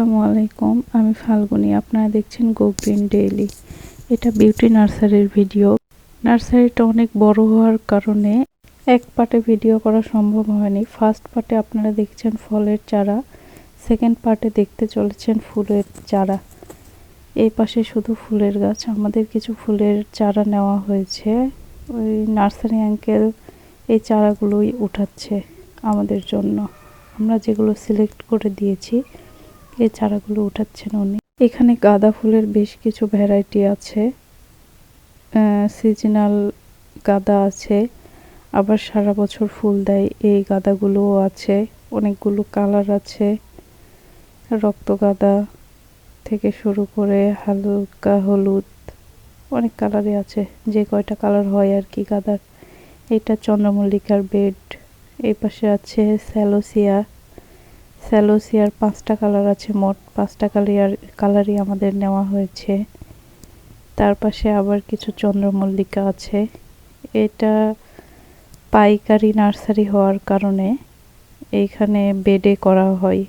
আসসালামু আলাইকুম, আমি ফাল্গুনি, আপনারা দেখছেন গো গ্রিন ডেইলি। এটা বিউটি নার্সারির ভিডিও। নার্সারিটা অনেক বড় হওয়ার কারণে এক পার্টে ভিডিও করা সম্ভব হয়নি। ফার্স্ট পার্টে আপনারা দেখছেন ফলের চারা, সেকেন্ড পার্টে দেখতে চলেছেন ফুলের চারা। এই পাশে শুধু ফুলের গাছ, আমাদের কিছু ফুলের চারা নেওয়া হয়েছে। ওই নার্সারি আঙ্কেল এই চারাগুলোই উঠাচ্ছে আমাদের জন্য। আমরা যেগুলো সিলেক্ট করে দিয়েছি এই চারাগুলো উঠাচ্ছেন উনি। এখানে গাঁদা ফুলের বেশ কিছু ভ্যারাইটি আছে। সিজনাল গাঁদা আছে। আবার সারা বছর ফুল দেয়। এই গাঁদাগুলোও আছে। অনেকগুলো কালার আছে। রক্ত গাঁদা থেকে শুরু করে হালকা হলুদ, অনেক কালারই আছে। যে কয়টা কালার হয় আর কি গাঁদার। এটা চন্দ্রমল্লিকার বেড। এই পাশে আছে স্যালোসিয়া। স্যালোসিয়ার পাঁচটা কালার আছে, মোট পাঁচটা কালার কালারই আমাদের নেওয়া হয়েছে। তার পাশে আবার কিছু চন্দ্রমল্লিকা আছে। এটা পাইকারি নার্সারি হওয়ার কারণে এইখানে বেডে করা হয়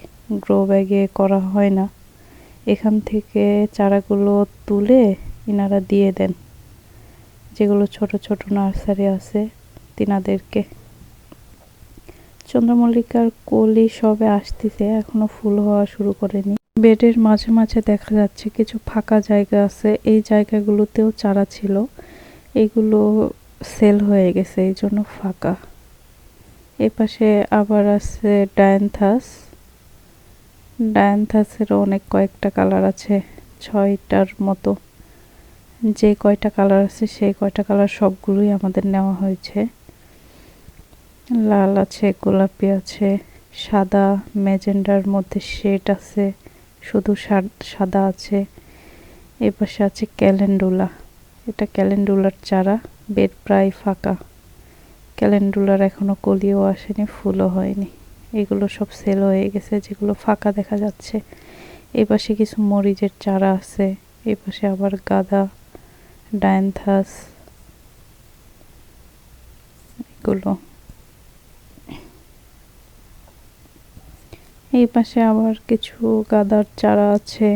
গ্রো ব্যাগে করা হয় না। এখান থেকে চারাগুলো তুলে ইনারা দিয়ে দেন, যেগুলো ছোট ছোট নার্সারি আছে তিনাদেরকে। চন্দ্রমল্লিকার কলি সবে আসতেছে, এখনও ফুল হওয়া শুরু করেনি। বেডের মাঝে মাঝে দেখা যাচ্ছে কিছু ফাঁকা জায়গা আছে, এই জায়গাগুলোতেও চারা ছিল। এগুলো সেল হয়ে গেছে, এই জন্য ফাঁকা। এ পাশে আবার আছে ডায়ান্থাস। ডায়ান্থাসেরও অনেক কয়েকটা কালার আছে, ছয়টার মতো। যে কয়টা কালার আছে, সেই কয়টা কালার সবগুলোই আমাদের নেওয়া হয়েছে। লাল আছে, গোলাপি আছে, সাদা, ম্যাজেন্ডার মধ্যে শেড আছে, শুধু সাদা আছে। এপাশে আছে ক্যালেন্ডুলা। এটা ক্যালেন্ডুলার চারা, বেড প্রায় ফাঁকা। ক্যালেন্ডুলার এখনও কলিও আসেনি, ফুলও হয়নি। এগুলো সব সেল হয়ে গেছে, যেগুলো ফাঁকা দেখা যাচ্ছে। এই পাশে কিছু মরিচের চারা আছে এই পাশে আবার গাদা ডায়ান্থাস এগুলো। এই পাশে আবার কিছু গাদার চারা আছে।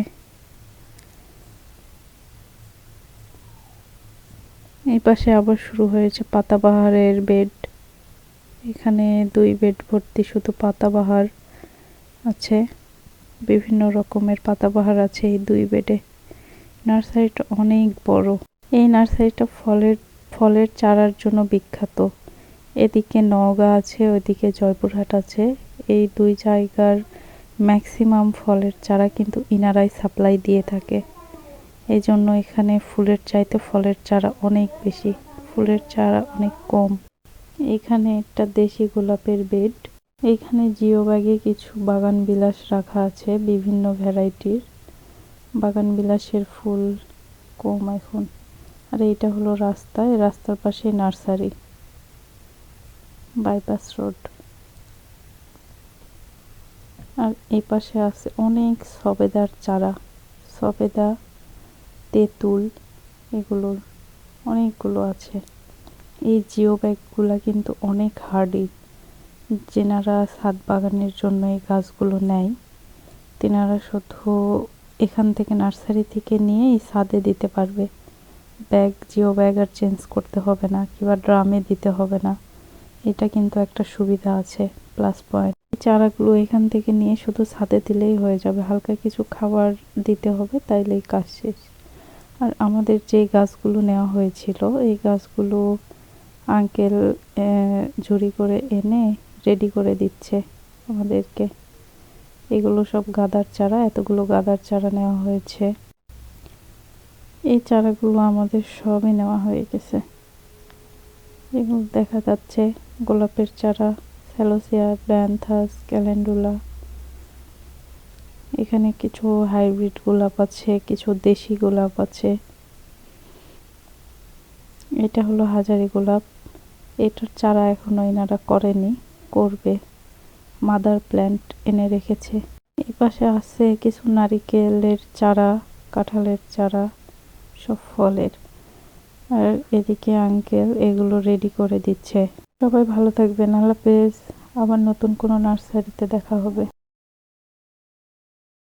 এই পাশে আবার শুরু হয়েছে পাতাবাহারের বেড। এখানে দুই বেড ভর্তি শুধু পাতাবাহার আছে। বিভিন্ন রকমের পাতাবাহার আছে এই দুই বেডে। নার্সারিটা অনেক বড়। এই নার্সারিটা ফলের ফলের চারার জন্য বিখ্যাত। এদিকে নওগাঁ আছে, ওইদিকে জয়পুরহাট আছে। এই দুই জায়গার ম্যাক্সিমাম ফলের চারা কিন্তু ইনারাই সাপ্লাই দিয়ে থাকে। এই জন্য এখানে ফুলের চাইতে ফলের চারা অনেক বেশি, ফুলের চারা অনেক কম। এখানে একটা দেশি গোলাপের বেড এখানে জিও ব্যাগে কিছু বাগান বিলাস রাখা আছে বিভিন্ন ভ্যারাইটির। বাগান বিলাসের ফুল কম এখন। আর এইটা হলো রাস্তা, এই রাস্তার পাশে নার্সারি। বাইপাস রোড আর এই পাশে আছে অনেক সবেদার চারা। সবেদা, তেঁতুল এগুলোর অনেকগুলো আছে। এই জিও ব্যাগগুলা কিন্তু অনেক হার্ডি। যেনারা ছাদ বাগানের জন্য এই গাছগুলো নেয়, তেনারা শুধু এখান থেকে নার্সারি থেকে নিয়ে এই ছাদে দিতে পারবে। ব্যাগ, জিও ব্যাগ আর চেঞ্জ করতে হবে না, কিংবা ড্রামে দিতে হবে না। এটা কিন্তু একটা সুবিধা আছে, প্লাস পয়েন্ট। চারাগুলো এখান থেকে নিয়ে শুধু ছাদে দিলেই হয়ে যাবে। হালকা কিছু খাবার দিতে হবে, তাইলেই কাজ শেষ। আর আমাদের যে গাছগুলো নেওয়া হয়েছিল, এই গাছগুলো আঙ্কেল ঝুড়ি করে এনে রেডি করে দিচ্ছে আমাদেরকে। এগুলো সব গাদার চারা, এতগুলো গাদার চারা নেওয়া হয়েছে। এই চারাগুলো আমাদের সবই নেওয়া হয়ে গেছে। এগুলো দেখা যাচ্ছে গোলাপের চারা স্যালোসিয়া ড্যান্থাস ক্যালেন্ডুলা এখানে কিছু হাইব্রিড গোলাপ আছে, কিছু দেশি গোলাপ আছে। এটা হলো হাজারি গোলাপ। এটার চারা এখনও এনারা করেনি, করবে। মাদার প্ল্যান্ট এনে রেখেছে। এই পাশে আছে কিছু নারিকেলের চারা, কাঁঠালের চারা, সব ফলের। আর এদিকে আঙ্কেল এগুলো রেডি করে দিচ্ছে। সবাই ভালো থাকবেন আল্লাহ হাফেজ। আবার নতুন কোনো নার্সারিতে দেখা হবে।